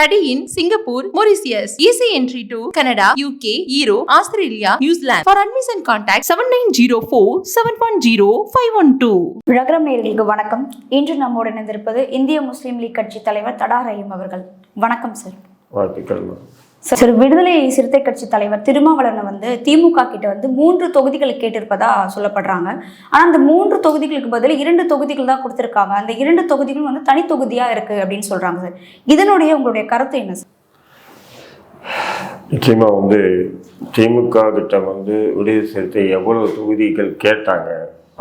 Study in Singapore, Mauritius. Easy entry to Canada, UK, Europe, Australia, New Zealand. For admission contact 7904 710 512. விழாgram நேயர்களுக்கு வணக்கம் இன்று நம்மோடு இணைந்திருப்பது இந்திய முஸ்லீம் லீக் கட்சி தலைவர் தடா ரஹீம் அவர்கள் வணக்கம் சார் வாழ்த்துக்கள் சார் விடுதலை சிறுத்தை கட்சி தலைவர் திருமாவளவன் வந்து திமுக கிட்ட வந்து மூன்று தொகுதிகள் கேட்டிருப்பதா சொல்லப்படுறாங்க. ஆனா அந்த மூன்று தொகுதிகளுக்கு பதில் இரண்டு தொகுதிகள் தான் கொடுத்திருக்காங்க. அந்த இரண்டு தொகுதிகளும் வந்து தனி தொகுதியா இருக்கு அப்படின்னு சொல்றாங்க சார். இதனுடைய உங்களுடைய கருத்து என்ன சார்? நிச்சயமாக வந்து திமுக கிட்ட வந்து விடுதலை சிறுத்தை எவ்வளோ தொகுதிகள் கேட்டாங்க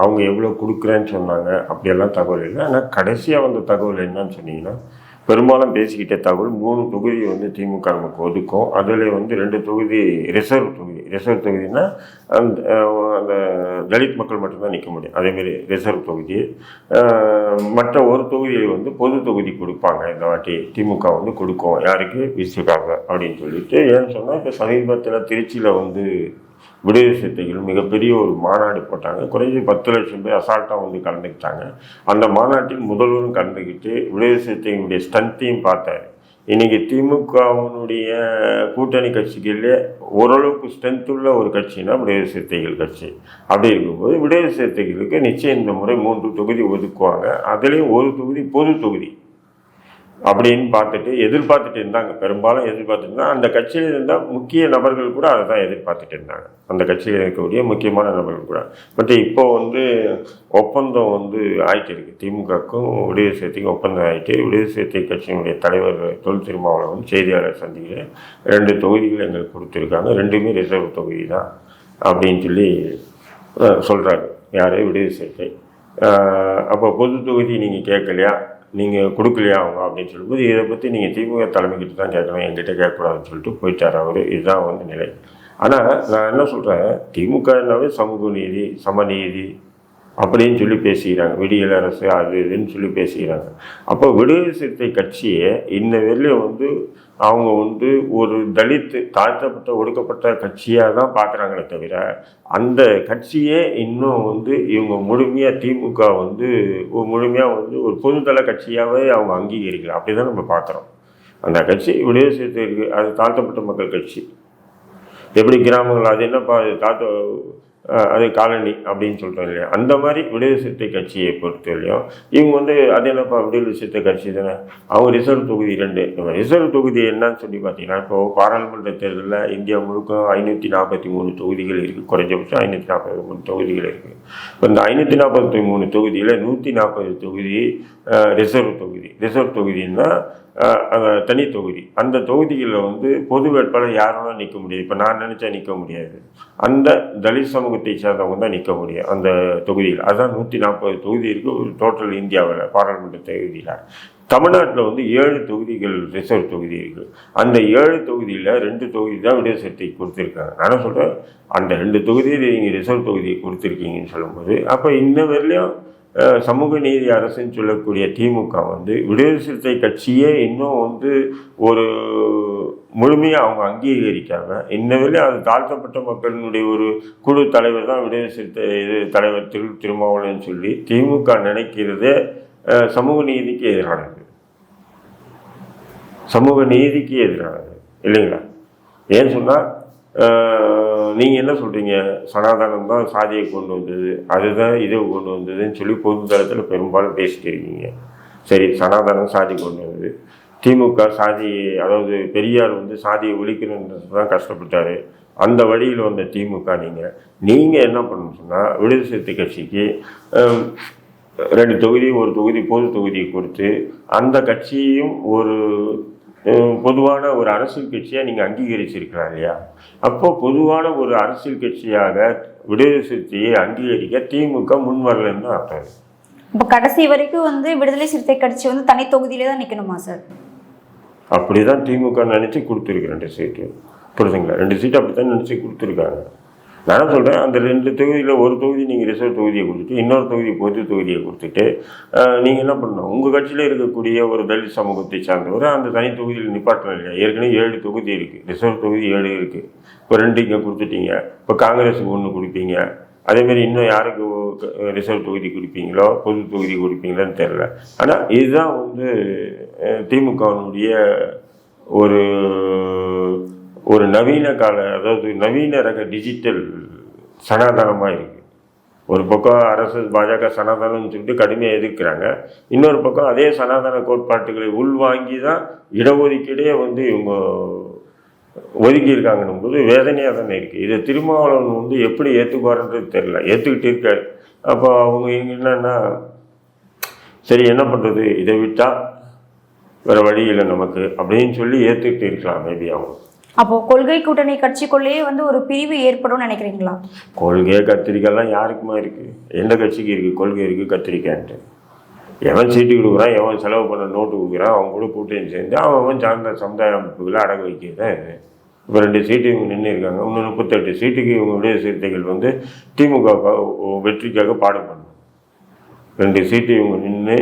அவங்க எவ்வளோ கொடுக்குறேன்னு சொன்னாங்க அப்படியெல்லாம் தகவல் இல்லை. ஆனால் கடைசியாக வந்த தகவல் என்னன்னு சொன்னீங்கன்னா பெரும்பாலும் பேசிக்கிட்ட தகவல் மூணு தொகுதி வந்து திமுக நமக்கு ஒதுக்கும். அதில் வந்து ரெண்டு தொகுதி ரிசர்வ் தொகுதி. ரிசர்வ் தொகுதினா அந்த அந்த தலித் மக்கள் மட்டும்தான் நிற்க முடியும். அதேமாரி ரிசர்வ் தொகுதி. மற்ற ஒரு தொகுதியை வந்து பொது தொகுதி கொடுப்பாங்க. இந்த வாட்டி திமுக வந்து கொடுக்கும். யாருக்கு? விசுக்காக அப்படின்னு சொல்லிட்டு ஏன்னு சொன்னால் இப்போ சமீபத்தில் திருச்சியில் வந்து விடுதலை சிறுத்தைகள் மிகப்பெரிய ஒரு மாநாடு போட்டாங்க. குறைஞ்சது பத்து லட்சம் பேர் அசால்ட்டாக வந்து கலந்துக்கிட்டாங்க. அந்த மாநாட்டில் முதல்வரும் கலந்துக்கிட்டு விடுதலை சிறுத்தைகளுடைய ஸ்ட்ரென்த்தையும் பார்த்தாரு. இன்னைக்கு திமுகவினுடைய கூட்டணி கட்சிகளிலே ஓரளவுக்கு ஸ்ட்ரென்த் உள்ள ஒரு கட்சினா விடுதலை சிறுத்தைகள் கட்சி. அப்படி இருக்கும்போது விடுதலை சிறுத்தைகளுக்கு நிச்சயம் இந்த முறை மூன்று தொகுதி ஒதுக்குவாங்க. அதுலேயும் ஒரு தொகுதி பொது தொகுதி. அப்படின்னு பார்த்துட்டு எதிர்பார்த்துட்டு இருந்தாங்க. பெரும்பாலும் எதிர்பார்த்துட்டு இருந்தாங்க. அந்த கட்சியில் இருந்தால் முக்கிய நபர்கள் கூட அதை தான் எதிர்பார்த்துட்டு இருந்தாங்க. அந்த கட்சியில் இருக்கக்கூடிய முக்கியமான நபர்கள் கூட. பட் இப்போ வந்து ஒப்பந்தம் வந்து ஆயிட்டு இருக்கு. திமுகக்கும் விடுதலை சேர்த்திக்கும் ஒப்பந்தம் ஆயிட்டு விடுதலை சிறுத்தை கட்சியினுடைய தலைவர் தொல் திருமாவளவன் செய்தியாளர் சந்தியில் ரெண்டு தொகுதிகள் எங்களுக்கு கொடுத்துருக்காங்க. ரெண்டுமே ரிசர்வ் தொகுதி தான் அப்படின்னு சொல்லி சொல்கிறாங்க யார்? விடுதலை சிறுத்தை அப்போ பொது தொகுதி நீங்கள் கேட்கலையா? நீங்கள் கொடுக்கலையா அவங்க அப்படின்னு சொல்லும்போது இதை பற்றி நீங்கள் திமுக தலைமைக்கிட்ட தான் கேட்கணும் என்கிட்ட கேட்கக்கூடாதுன்னு சொல்லிட்டு போயிட்டார் அவர். இதுதான் வந்து நிலை. ஆனால் நான் என்ன சொல்கிறேன் திமுகனாவே சமூக நீதி சமநீதி அப்படின்னு சொல்லி பேசிக்கிறாங்க. விடியல் அரசு அது இதுன்னு சொல்லி பேசிக்கிறாங்க. அப்போ விடுதலை சிறுத்தை கட்சியை இன்ன வரையிலும் வந்து அவங்க வந்து ஒரு தலித்து தாழ்த்தப்பட்ட ஒடுக்கப்பட்ட கட்சியாக தான் பார்க்குறாங்களே தவிர அந்த கட்சியே இன்னும் வந்து இவங்க முழுமையாக திமுக வந்து முழுமையாக வந்து ஒரு பொதுதள கட்சியாகவே அவங்க அங்கீகரிக்கல. அப்படி தான் நம்ம பார்க்குறோம். அந்த கட்சி விடுதலை சேர்த்து அது தாழ்த்தப்பட்ட மக்கள் கட்சி. எப்படி கிராமங்கள் அது என்னப்பா அது தாத்த அது காலனி அப்படின்னு சொல்கிறோம் இல்லையா? அந்த மாதிரி விடுதலை சிறுத்தை கட்சியை பொறுத்தவரையும் இவங்க வந்து அது என்னப்பா விடுதலை சிறுத்தை கட்சி தானே? அவங்க ரிசர்வ் தொகுதி ரெண்டு நம்ம ரிசர்வ் தொகுதி என்னன்னு சொல்லி பார்த்தீங்கன்னா இப்போது பாராளுமன்ற தேர்தலில் இந்தியா முழுக்க ஐநூற்றி நாற்பத்தி மூணு தொகுதிகள் இருக்குது குறைஞ்சபட்சம் ஐநூற்றி நாற்பத்தி மூணு தொகுதிகள் இருக்குது இந்த ஐநூற்றி நாற்பத்தி மூணு தொகுதியில் நூற்றி நாற்பது தொகுதி ரிசர்வ் தொகுதி. ரிசர்வ் தொகுதின்னா அந்த தனி தொகுதி. அந்த தொகுதிகளில் வந்து பொது வேட்பாளர் யாரும் நிற்க முடியாது? இப்போ நான் நினச்சா நிற்க முடியாது. அந்த தலித் சமூகத்தை சேர்ந்தவங்க தான் நிற்க முடியும் அந்த தொகுதியில். அதுதான் நூற்றி நாற்பது தொகுதி இருக்குது டோட்டல் இந்தியாவில் பாராளுமன்ற தொகுதியில். தமிழ்நாட்டில் வந்து ஏழு தொகுதிகள் ரிசர்வ் தொகுதி இருக்குது அந்த ஏழு தொகுதியில் ரெண்டு தொகுதி தான் விடுதலை கொடுத்துருக்காங்க. நான் சொல்கிறேன் அந்த ரெண்டு தொகுதியில் நீங்கள் ரிசர்வ் தொகுதியை கொடுத்துருக்கீங்கன்னு சொல்லும்போது அப்போ இன்ன வரையிலையும் சமூக நீதி அரசுன்னு சொல்லக்கூடிய திமுக வந்து விடுதலை சிறுத்தை கட்சியே இன்னும் வந்து ஒரு முழுமையாக அவங்க அங்கீகரிக்காமல் இன்ன அது தாழ்த்தப்பட்ட மக்களினுடைய ஒரு குழு தலைவர் தான் விடுதலை சிறுத்தை இது தலைவர் திரு திருமாவளவன் சொல்லி திமுக நினைக்கிறதே சமூக நீதிக்கு எதிரானது. சமூக நீதிக்கு எதிரானது. இல்லைங்களா? ஏன்னு சொன்னால் நீங்கள் என்ன சொல்கிறீங்க சனாதனம் தான் சாதியை கொண்டு வந்தது அதுதான் இதை கொண்டு வந்ததுன்னு சொல்லி பொது தளத்தில் பெரும்பாலும் பேசிட்டு இருக்கீங்க. சரி சனாதனம் சாதி கொண்டு வந்தது. திமுக சாதி அதாவது பெரியார் வந்து சாதியை ஒழிக்கணுன்றது தான் கஷ்டப்பட்டார். அந்த வழியில் வந்த திமுக நீங்கள் நீங்கள் என்ன பண்ணணும் சொன்னால் விடுதலை சிறுத்தை கட்சிக்கு ரெண்டு தொகுதி ஒரு தொகுதி பொது தொகுதியை கொடுத்து அந்த கட்சியும் ஒரு பொதுவான ஒரு அரசியல் கட்சியாக நீங்கள் அங்கீகரிச்சிருக்கலாம் இல்லையா? அப்போ பொதுவான ஒரு அரசியல் கட்சியாக விடுதலை சிறுத்தையை அங்கீகரிக்க திமுக முன் வரலன்னு தான் அர்த்தம். இப்போ கடைசி வரைக்கும் வந்து விடுதலை சிறுத்தை கட்சி வந்து தனி தொகுதியிலே தான் நிற்கணுமா சார்? அப்படி தான் திமுக நினச்சி கொடுத்துருக்கு ரெண்டு சீட்டு. புரியுதுங்களா ரெண்டு சீட்டு அப்படி தான் நினச்சி கொடுத்துருக்காங்க. நான் சொல்கிறேன் அந்த ரெண்டு தொகுதியில் ஒரு தொகுதி நீங்கள் ரிசர்வ் தொகுதியை கொடுத்துட்டு இன்னொரு தொகுதி பொது தொகுதியை கொடுத்துட்டு நீங்கள் என்ன பண்ணணும்? உங்கள் கட்சியில் இருக்கக்கூடிய ஒரு தலித் சமூகத்தை சார்ந்தவர் அந்த தனி தொகுதியில் நிப்பாட்டணும் இல்லையா? ஏற்கனவே ஏழு தொகுதி இருக்குது ரிசர்வ் தொகுதி ஏழு இருக்குது இப்போ ரெண்டு இங்கே கொடுத்துட்டீங்க. இப்போ காங்கிரஸுக்கு ஒன்று கொடுப்பீங்க. அதேமாரி இன்னும் யாருக்கு ரிசர்வ் தொகுதி கொடுப்பீங்களோ பொது தொகுதி கொடுப்பீங்களோன்னு தெரில ஆனால் இதுதான் வந்து திமுகவினுடைய ஒரு ஒரு நவீன கால அதாவது நவீன ரக டிஜிட்டல் சனாதனமாக இருக்குது ஒரு பக்கம் அரசு பாஜக சனாதனம்னு சொல்லிட்டு கடுமையாக எதிர்க்கிறாங்க. இன்னொரு பக்கம் அதே சனாதன கோட்பாட்டுகளை உள்வாங்கி தான் இடஒதுக்கீடே வந்து இவங்க ஒதுக்கியிருக்காங்கன்னும் போது வேதனையாக தானே இருக்குது இதை திருமாவளவன் வந்து எப்படி ஏற்றுக்குவாருன்றது தெரில ஏற்றுக்கிட்டு இருக்காரு. அப்போ அவங்க இங்கே என்னன்னா சரி என்ன பண்ணுறது இதை விட்டால் வேறு வழி இல்லை நமக்கு அப்படின்னு சொல்லி ஏற்றுக்கிட்டு இருக்கலாம் மேபி அவங்க. அப்போ கொள்கை கூட்டணி கட்சிக்குள்ளேயே வந்து ஒரு பிரிவு ஏற்படும் நினைக்கிறீங்களா? கொள்கை கத்திரிக்காய்லாம் யாருக்குமா இருக்குது எந்த கட்சிக்கு இருக்குது கொள்கை இருக்குது கத்திரிக்காய்ன்ட்டு. எவன் சீட்டு கொடுக்குறான் எவன் செலவு பண்ண நோட்டு கொடுக்குறான் அவன் கூட கூட்டணி சேர்ந்து அவன் அவன் சார்ந்த சமுதாய அமைப்புகளை அடங்க வைக்கிறதான் இது இப்போ ரெண்டு சீட்டு இவங்க நின்று இருக்காங்க. இன்னும் முப்பத்தெட்டு சீட்டுக்கு இவங்க விடுதலை சிறுத்தைகள் வந்து திமுக வெற்றிக்காக பாடுபடணும். ரெண்டு சீட்டு இவங்க நின்று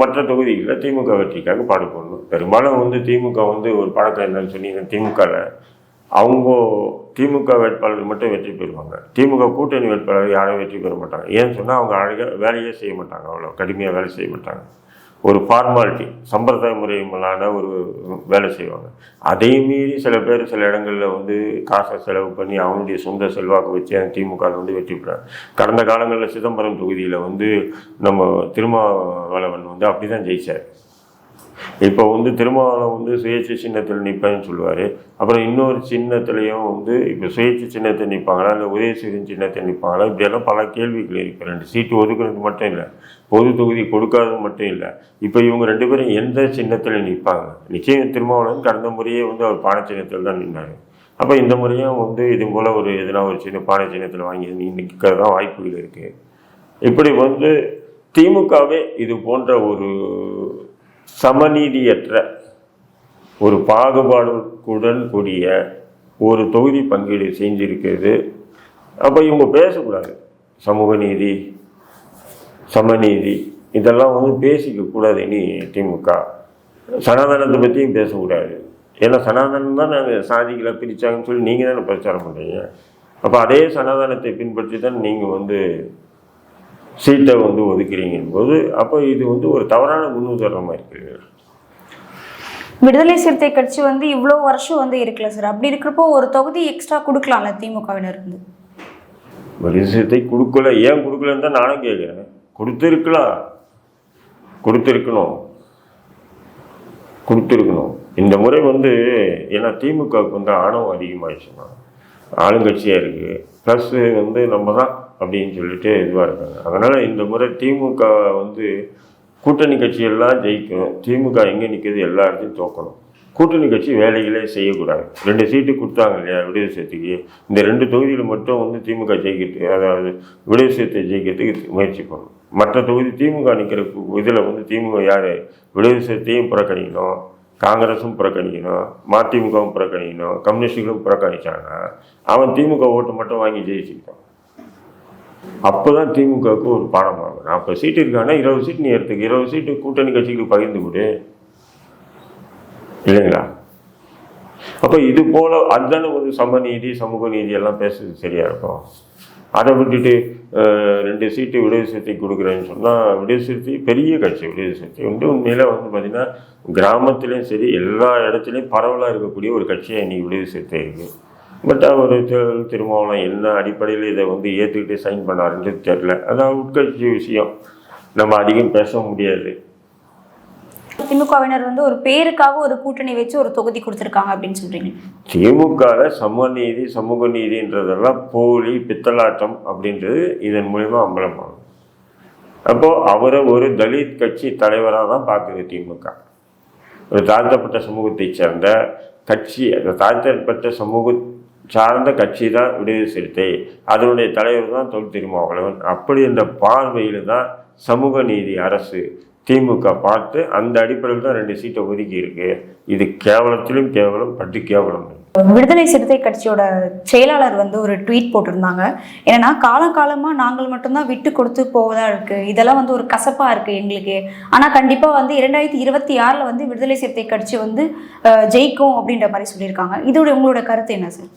மற்ற தொகுதிகளில் திமுக வெற்றிக்காக பாடுபடணும். பெரும்பாலும் வந்து திமுக வந்து ஒரு பழக்கம் என்னன்னு சொன்னீங்கன்னா திமுகவில் அவங்க திமுக வேட்பாளர் மட்டும் வெற்றி பெறுவாங்க. திமுக கூட்டணி வேட்பாளர் யாரும் வெற்றி பெற மாட்டாங்க. ஏன்னு சொன்னால் அவங்க அழகாக வேலையே செய்ய மாட்டாங்க அவ்வளோ கடுமையாக வேலை செய்ய மாட்டாங்க. ஒரு ஃபார்மாலிட்டி சம்பிரதாய முறையிலான ஒரு வேலை செய்வாங்க. அதையும் மீறி சில பேர் சில இடங்களில் வந்து காசை செலவு பண்ணி அவனுடைய சொந்த செல்வாக்கு வச்சு அந்த திமுக வந்து வெற்றி பெறாங்க. கடந்த காலங்களில் சிதம்பரம் தொகுதியில் வந்து நம்ம திருமாவளவன் வந்து அப்படி தான் ஜெயிச்சார். இப்போ வந்து திருமாவளம் வந்து சுயேட்சை சின்னத்தில் நிற்பேன்னு சொல்லுவார். அப்புறம் இன்னொரு சின்னத்துலேயும் வந்து இப்போ சுயேட்சை சின்னத்தில் நிற்பாங்களா இல்லை உதயசூரியன் சின்னத்தில் நிற்பாங்களா இப்படியெல்லாம் பல கேள்விகள் இருக்கு. ரெண்டு சீட்டு ஒதுக்குறது மட்டும் இல்லை. பொது தொகுதி கொடுக்காதது மட்டும் இல்லை. இப்போ இவங்க ரெண்டு பேரும் எந்த சின்னத்தில் நிற்பாங்க நிச்சயம் திருமாவளவன் கடந்த முறையே வந்து அவர் பானை சின்னத்தில் தான் நின்னார். அப்போ இந்த முறையும் வந்து இது போல் ஒரு எதனா ஒரு சின்ன பானை சின்னத்தில் வாங்கி நிற்கிறது தான் வாய்ப்புகள் இருக்குது இப்படி வந்து திமுகவே இது போன்ற ஒரு சமநீதியற்ற ஒரு பாகுபாடுடன் கூடிய ஒரு தொகுதி பங்கீடு செஞ்சிருக்கிறது. அப்போ இவங்க பேசக்கூடாது. சமூக நீதி சமநீதி இதெல்லாம் வந்து பேசிக்கக்கூடாது இனி திமுக. சனாதனத்தை பற்றியும் பேசக்கூடாது. ஏன்னா சனாதனம் தான் நாங்கள் சாதிகளை பிரித்தாங்கன்னு சொல்லி நீங்கள் தானே பிரச்சாரம் பண்ணுறீங்க அப்போ அதே சனாதனத்தை பின்பற்றி தான் நீங்கள் வந்து சீட்டை வந்து ஒதுக்குறீங்கும் போது அப்போ இது வந்து ஒரு தவறான முன்னுதாரணமாக இருக்குது விடுதலை சிறுத்தை கட்சி வந்து இவ்வளோ வருஷம் வந்து இருக்குல்ல சார். அப்படி இருக்கிறப்போ ஒரு தொகுதி எக்ஸ்ட்ரா கொடுக்கலாம்ல திமுகவினர் இருந்து வரிசத்தை கொடுக்கல. ஏன் கொடுக்கலன்னு தான் நானும் கேட்குறேன். கொடுத்துருக்கலாம் கொடுத்துருக்கணும். கொடுத்துருக்கணும். இந்த முறை வந்து ஏன்னா திமுகவுக்கு வந்து ஆணவம் அதிகமாகிடுச்சுன்னா ஆளுங்கட்சியாக இருக்குது ப்ளஸ் வந்து நம்ம தான் அப்படின்னு சொல்லிட்டு இதுவாக இருக்காங்க. அதனால் இந்த முறை திமுக வந்து கூட்டணி கட்சியெல்லாம் ஜெயிக்கணும் திமுக எங்கே நிற்கிது எல்லா இடத்தையும் தோக்கணும். கூட்டணி கட்சி வேலைகளே செய்யக்கூடாது. ரெண்டு சீட்டு கொடுத்தாங்க இல்லையா விடுதலை சேர்த்துக்கு இந்த ரெண்டு தொகுதியில் மட்டும் வந்து திமுக ஜெயிக்கிறதுக்கு அதாவது விடுதலை சேர்த்து ஜெயிக்கிறதுக்கு முயற்சி பண்ணணும். மற்ற தொகுதி திமுக நிற்கிற இதில் வந்து திமுக யார்? விடுதலை சேர்த்தையும் புறக்கணிக்கணும். காங்கிரஸும் புறக்கணிக்கணும். மதிமுகவும் புறக்கணிக்கணும். கம்யூனிஸ்டுகளும் புறக்கணிச்சாங்கன்னா அவன் திமுக ஓட்டு மட்டும் வாங்கி ஜெயிச்சுக்கிட்டான் அப்போ தான் திமுகவுக்கு ஒரு பாடமாகும் நாற்பது சீட்டு இருக்காங்கன்னா இருபது சீட் நீ எடுத்துக்க. இருபது சீட்டு கூட்டணி கட்சிகளுக்கு பகிர்ந்து கொடு இல்லைங்களா? அப்போ இது போல அதுதானே ஒரு சமநீதி சமூக நீதி எல்லாம் பேசுறது சரியா இருக்கும்? அதை விட்டுட்டு ரெண்டு சீட்டு விடுதலை சிறுத்தை கொடுக்குறேன்னு சொன்னால் விடுதலை சிறுத்தை பெரிய கட்சி விடுதலை சிறுத்தை. வந்து உண்மையில் வந்து பார்த்தீங்கன்னா கிராமத்துலேயும் சரி எல்லா இடத்துலையும் பரவலாக இருக்கக்கூடிய ஒரு கட்சியாக இன்னைக்கு விடுதலை சிறுத்தை இருக்குது பட் அவர் திரு- திருமாவளவன் என்ன அடிப்படையில் இதை வந்து ஏற்றுக்கிட்டு சைன் பண்ணாருன்றது தெரில அதான் உட்கட்சி விஷயம். நம்ம அதிகம் பேச முடியாது. திமுகவினர் வந்து ஒரு பேருக்காக ஒரு கூட்டணி வச்சு ஒரு தொகுதி கொடுத்துருக்காங்க அப்படின்னு சொல்றீங்க. திமுகவில் சமநீதி சமூக நீதின்றதெல்லாம் போலி பித்தலாட்டம் அப்படின்றது இதன் மூலிமா அம்பலமாகும். அப்போது அவரை ஒரு தலித் கட்சி தலைவராக தான் பார்க்குது திமுக. ஒரு தாழ்த்தப்பட்ட சமூகத்தை சேர்ந்த கட்சி அந்த தாழ்த்தப்பட்ட சமூக சார்ந்த கட்சி தான் விடுதலை சிறுத்தை. அதனுடைய தலைவர் தான் தொல் திருமாவளவன். அப்படி என்ற பார்வையில் தான் சமூக நீதி அரசு திமுக பார்த்து அந்த அடிப்படையில் தான் ரெண்டு சீட்டை ஒதுக்கி இருக்கு. இது கேவலத்திலும் கேவலம் பட்டு கேவலம். விடுதலை சிறுத்தை கட்சியோட செயலாளர் வந்து ஒரு ட்வீட் போட்டிருந்தாங்க. என்னன்னா காலங்காலமா நாங்கள் மட்டும்தான் விட்டு கொடுத்து போவதா இருக்கு. இதெல்லாம் வந்து ஒரு கசப்பா இருக்கு எங்களுக்கு. ஆனா கண்டிப்பா வந்து இரண்டாயிரத்தி இருபத்தி ஆறுல வந்து விடுதலை சிறுத்தை கட்சி வந்து ஜெயிக்கும் அப்படின்ற மாதிரி சொல்லியிருக்காங்க. இதோட உங்களோட கருத்து என்ன சார்?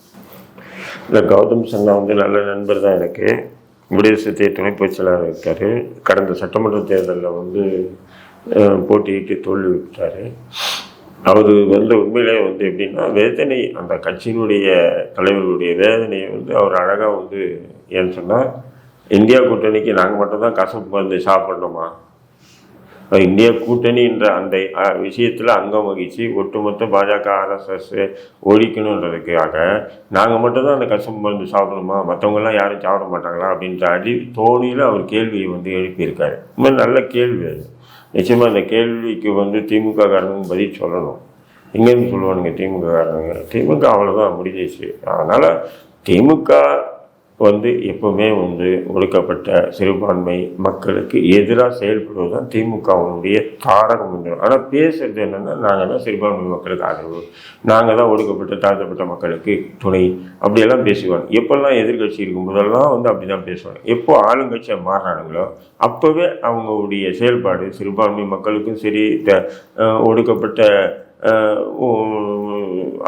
இல்லை கௌதம் சன்னா வந்து நல்ல நண்பர் தான் எனக்கு. விடுதலை சத்திய துணை இருக்கார். கடந்த சட்டமன்ற தேர்தலில் வந்து போட்டியிட்டு தோல்வி விட்டார். அவர் வந்து உண்மையிலே வந்து எப்படின்னா வேதனை அந்த கட்சியினுடைய தலைவர்களுடைய வேதனையை வந்து அவர் அழகாக வந்து ஏன்னு சொன்னால் இந்தியா கூட்டணிக்கு நாங்கள் மட்டும்தான் கசப்பு வந்து சாப்பிட்ணுமா அது இந்திய கூட்டணின்ற அந்த விஷயத்தில் அங்கம் வகித்து ஒட்டுமொத்த பாஜக ஆர்எஸ்எஸ் ஒழிக்கணுன்றதுக்காக நாங்கள் மட்டும்தான் அந்த கஷ்டம் மருந்து சாப்பிடணுமா? மற்றவங்கெல்லாம் யாரும் சாப்பிட மாட்டாங்களா? அப்படின்ற அடி தோணியில் அவர் கேள்வியை வந்து எழுப்பியிருக்காரு. ரொம்ப நல்ல கேள்வி அது. நிச்சயமாக அந்த கேள்விக்கு வந்து திமுக காரணம் பதில் சொல்லணும். எங்கேருந்து சொல்லுவானுங்க திமுக காரணங்க திமுக அவ்வளோதான் முடிஞ்சிச்சு அதனால் திமுக வந்து எப்பவுமே வந்து ஒடுக்கப்பட்ட சிறுபான்மை மக்களுக்கு எதிராக செயல்படுவது தான் திமுகவுடைய தாரக மந்திரம் ஆனால் பேசுறது என்னென்னா நாங்கள் தான் சிறுபான்மை மக்களுக்கு ஆதரவு. நாங்கள் தான் ஒடுக்கப்பட்ட தாழ்த்தப்பட்ட மக்களுக்கு துணை. அப்படியெல்லாம் பேசுவாங்க. எப்பெல்லாம் எதிர்கட்சி இருக்கும்போதெல்லாம் வந்து அப்படி தான் பேசுவாங்க. எப்போ ஆளுங்கட்சியாக மாறினாங்களோ அப்போவே அவங்களுடைய செயல்பாடு சிறுபான்மை மக்களுக்கும் சரி த- ஒடுக்கப்பட்ட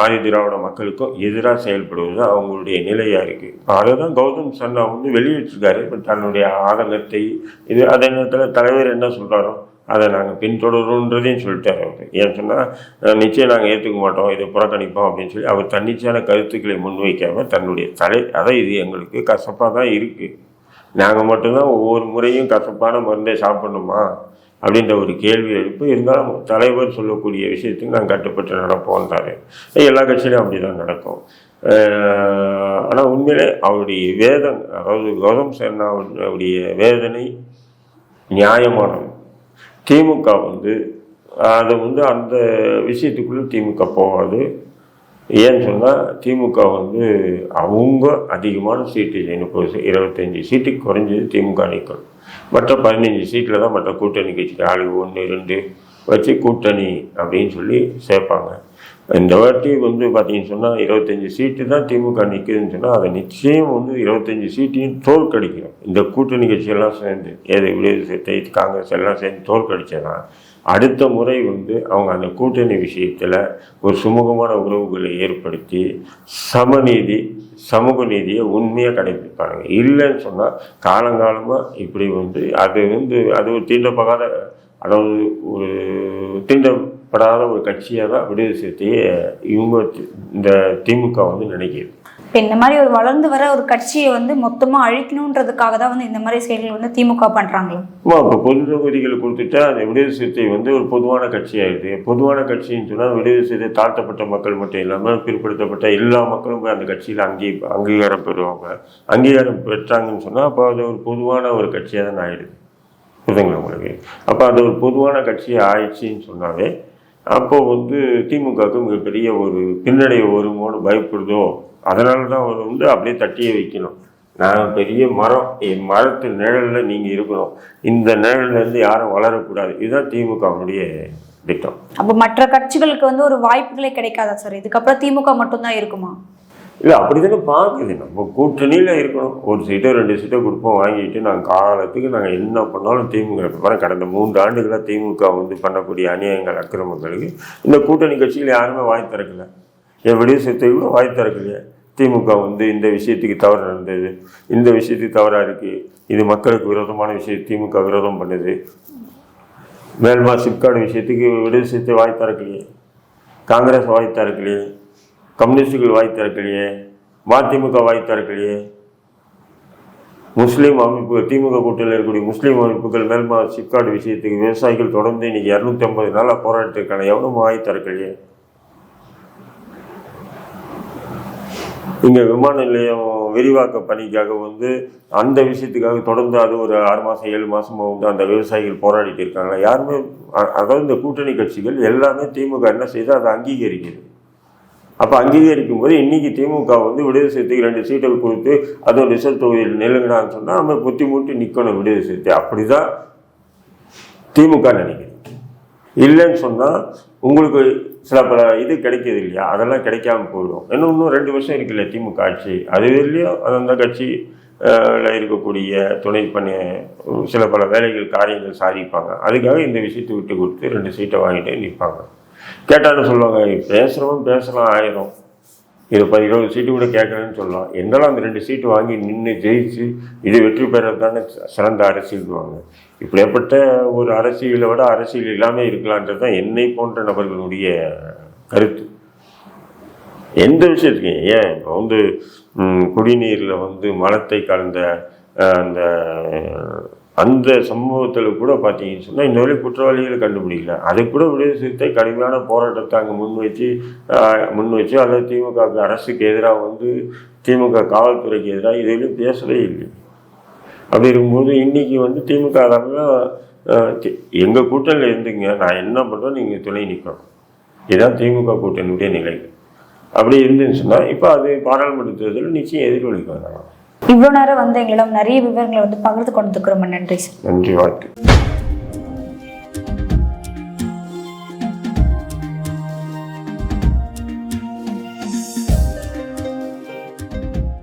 ஆதி திராவிட மக்களுக்கும் எதிராக செயல்படுவது அவங்களுடைய நிலையாக இருக்குது அதை தான் கௌதம் சன்னா வந்து வெளியிட்டிருக்காரு. இப்போ தன்னுடைய ஆதங்கத்தை இது அதே நேரத்தில் தலைவர் என்ன சொல்கிறாரோ அதை நாங்கள் பின்தொடருன்றதையும் சொல்லிட்டார் அவர். ஏன்னு சொன்னால் நிச்சயம் நாங்கள் ஏற்றுக்க மாட்டோம் இதை புறக்கணிப்போம் அப்படின்னு சொல்லி அவர் தன்னிச்சையான கருத்துக்களை முன்வைக்காமல் தன்னுடைய தலை அதான் இது எங்களுக்கு கசப்பாக தான் இருக்குது நாங்கள் மட்டும்தான் ஒவ்வொரு முறையும் கசப்பான மருந்தை சாப்பிடணுமா? அப்படின்ற ஒரு கேள்வி எழுப்பு. இருந்தாலும் தலைவர் சொல்லக்கூடிய விஷயத்துக்கு நாங்கள் கட்டுப்பட்டு நடப்போன்றாரு எல்லா கட்சியிலும் அப்படி தான் நடக்கும் ஆனால் உண்மையிலே அவருடைய வேதம் அதாவது கௌதம் சேனாவுடைய வேதனை நியாயமானது. திமுக வந்து அது வந்து அந்த விஷயத்துக்குள்ளே திமுக போகாது. ஏன்னு சொன்னால் திமுக வந்து அவங்க அதிகமான சீட்டு முப்பது இருபத்தஞ்சி சீட்டுக்கு குறைஞ்சது திமுக நிற்கணும் மற்ற பதினஞ்சு சீட்டில் தான் மற்ற கூட்டணி கட்சிக்கு ஆளு ஒன்று ரெண்டு வச்சு கூட்டணி அப்படின்னு சொல்லி சேர்ப்பாங்க. இந்த வாட்டி வந்து பார்த்தீங்கன்னு சொன்னால் இருபத்தஞ்சி சீட்டு தான் திமுக நிற்குதுன்னு சொன்னால் அதை நிச்சயம் வந்து இருபத்தஞ்சி சீட்டையும் தோற்கடிக்கணும். இந்த கூட்டணி கட்சியெல்லாம் சேர்ந்து ஏது விடுதலை காங்கிரஸ் எல்லாம் சேர்ந்து தோற்கடிச்சனா அடுத்த முறை வந்து அவங்க அந்த கூட்டணி விஷயத்தில் ஒரு சுமூகமான உறவுகளை ஏற்படுத்தி சமநீதி சமூக நீதியை உண்மையாக கடைபிடிப்பாங்க. இல்லைன்னு சொன்னால் காலங்காலமாக இப்படி வந்து அது வந்து அது ஒரு தீண்டப்படாத அதாவது ஒரு தீண்டப்படாத ஒரு கட்சியாக தான் விடுதலை சேர்த்தையே இவங்க இந்த திமுக வந்து நினைக்கிது இப்போ இந்த மாதிரி ஒரு வளர்ந்து வர ஒரு கட்சியை வந்து மொத்தமாக அழிக்கணுன்றதுக்காக தான் வந்து இந்த மாதிரி செயல்கள் வந்து திமுக பண்ணுறாங்களா ஆமா இப்போ பொது தொகுதிகளை கொடுத்துட்டா அந்த விடுதலை சிறுத்தை வந்து ஒரு பொதுவான கட்சி ஆயிடுது பொதுவான கட்சின்னு சொன்னால் விடுதலை சிறுத்தை தாழ்த்தப்பட்ட மக்கள் மட்டும் இல்லாமல் பிற்படுத்தப்பட்ட எல்லா மக்களும் போய் அந்த கட்சியில் அங்கீ அங்கீகாரம் பெறுவாங்க. அங்கீகாரம் பெற்றாங்கன்னு சொன்னால் அப்போ அது ஒரு பொதுவான ஒரு கட்சியாக தான் ஆயிடுது. புரியுதுங்களா உங்களுக்கு? அப்போ அது ஒரு பொதுவான கட்சி ஆயிடுச்சின்னு சொன்னாலே அப்போ வந்து திமுகவுக்கு மிகப்பெரிய ஒரு பின்னடைவு வருமோன்னு பயப்படுதோ? அதனால தான் அவர் வந்து அப்படியே தட்டியே வைக்கணும். நான் பெரிய மரம் என் மரத்து நிழலில் நீங்கள் இருக்கணும். இந்த நிழல்ல இருந்து யாரும் வளரக்கூடாது. இதுதான் திமுகவுடைய திட்டம். அப்போ மற்ற கட்சிகளுக்கு வந்து ஒரு வாய்ப்புகளே கிடைக்காதா சார் இதுக்கப்புறம் திமுக மட்டும்தான் இருக்குமா? இல்லை அப்படி தானே பார்க்குது. நம்ம கூட்டணியில் இருக்கணும். ஒரு சீட்டோ ரெண்டு சீட்டோ கொடுப்போம் வாங்கிட்டு நாங்கள் காலத்துக்கு நாங்கள் என்ன பண்ணாலும் திமுக பாருங்க, கடந்த மூன்று ஆண்டுகளாக திமுக வந்து பண்ணக்கூடிய அநியாயங்கள் அக்கிரமங்களுக்கு இந்த கூட்டணி கட்சிகள் யாருமே வாய் திறக்கல. சிறுத்தை கூட வாய் திறக்கலையே. திமுக வந்து இந்த விஷயத்துக்கு தவறு நடந்தது. இந்த விஷயத்துக்கு தவறாக இருக்குது இது மக்களுக்கு விரோதமான விஷயம். திமுக விரோதம் பண்ணுது. மேல்மா சிப்காடு விஷயத்துக்கு விடுதலை சிறுத்தை வாய் திறக்கலையே. காங்கிரஸ் வாய் திறக்கலையே. கம்யூனிஸ்டுகள் வாய் திறக்கலையே. மதிமுக வாய் திறக்கலையே. முஸ்லீம் அமைப்பு திமுக கூட்டத்தில் இருக்கக்கூடிய முஸ்லீம் அமைப்புகள் மேல்மா சிப்காடு விஷயத்துக்கு விவசாயிகள் தொடர்ந்து இன்னைக்கு இரநூத்தி ஐம்பது நாளாக போராட்டத்திற்கான எவ்வளோ வாய் திறக்கலையே. இங்கே விமான நிலையம் விரிவாக்க பணிக்காக வந்து அந்த விஷயத்துக்காக தொடர்ந்து அது ஒரு ஆறு மாதம் ஏழு மாதமாக வந்து அந்த விவசாயிகள் போராடிட்டு இருக்காங்க. யாருமே அதாவது இந்த கூட்டணி கட்சிகள் எல்லாமே திமுக என்ன செய்து அதை அங்கீகரிக்குது. அப்போ அங்கீகரிக்கும் போது இன்றைக்கி திமுக வந்து விடுதலை சேர்த்துக்கு ரெண்டு சீட்டுகள் கொடுத்து அதுவும் ரிசர்வ் தொகுதியில் நெல்லுங்கடான்னு சொன்னால் நம்ம புத்தி மூட்டி நிற்கணும் விடுதலை சிறுத்தை. அப்படிதான் திமுக நினைக்குது. இல்லைன்னு சொன்னால் உங்களுக்கு சில பல இது கிடைக்கிது இல்லையா? அதெல்லாம் கிடைக்காம போயிடும். இன்னும் இன்னும் ரெண்டு வருஷம் இருக்குல்ல திமுக ஆட்சி. அது வரலையும் அந்தந்த அந்த கட்சி ல இருக்கக்கூடிய துணை பண்ணி சில பல வேலைகள் காரியங்கள் சாதிப்பாங்க. அதுக்காக இந்த விஷயத்தை விட்டு கொடுத்து ரெண்டு சீட்டை வாங்கிட்டு நிற்பாங்க கேட்டாலும் சொல்லுவாங்க பேசுகிறவன் பேசலாம் ஆயிரும். இது ப இருபது சீட்டு கூட கேட்குறேன்னு சொல்லலாம். இருந்தாலும் அந்த ரெண்டு சீட்டு வாங்கி நின்று ஜெயிச்சு இது வெற்றி பெறது தானே சிறந்த அரசியல்வாங்க. இப்படியாப்பட்ட ஒரு அரசியலை விட அரசியல் இல்லாமல் இருக்கலான்றது தான் என்னை போன்ற நபர்களுடைய கருத்து. எந்த விஷயத்துக்கு? ஏன்? இப்போ வந்து குடிநீரில் வந்து மலத்தை கலந்த அந்த அந்த சம்பவத்தில் கூட பார்த்தீங்கன்னு சொன்னால் இந்த வரை குற்றவாளிகளை கண்டுபிடிக்கல. அதை கூட விடுதலை சிறுத்தை கடுமையான போராட்டத்தை அங்கே முன் முன்வைச்சு அல்லது திமுக அரசுக்கு எதிராக வந்து திமுக காவல்துறைக்கு எதிராக இதிலும் பேசவே இல்லை. அப்படி இருக்கும்போது இன்னைக்கு வந்து திமுக எங்கள் கூட்டணியில் இருந்துங்க நான் என்ன பண்ணுறோம் நீங்கள் துணை நிற்கணும் இதுதான் திமுக கூட்டணியுடைய நிலை அப்படி இருந்துச்சுன்னா இப்போ அது பாராளுமன்ற தேர்தலில் நிச்சயம் எதிரொலிக்க வேண்டாம் இவ்வளோ நேரம் வந்து எங்களிடம் நிறைய விவரங்களை வந்து பகிர்ந்து கொண்டதுக்கு ரொம்ப நன்றி சார். நன்றி வாழ்க்கை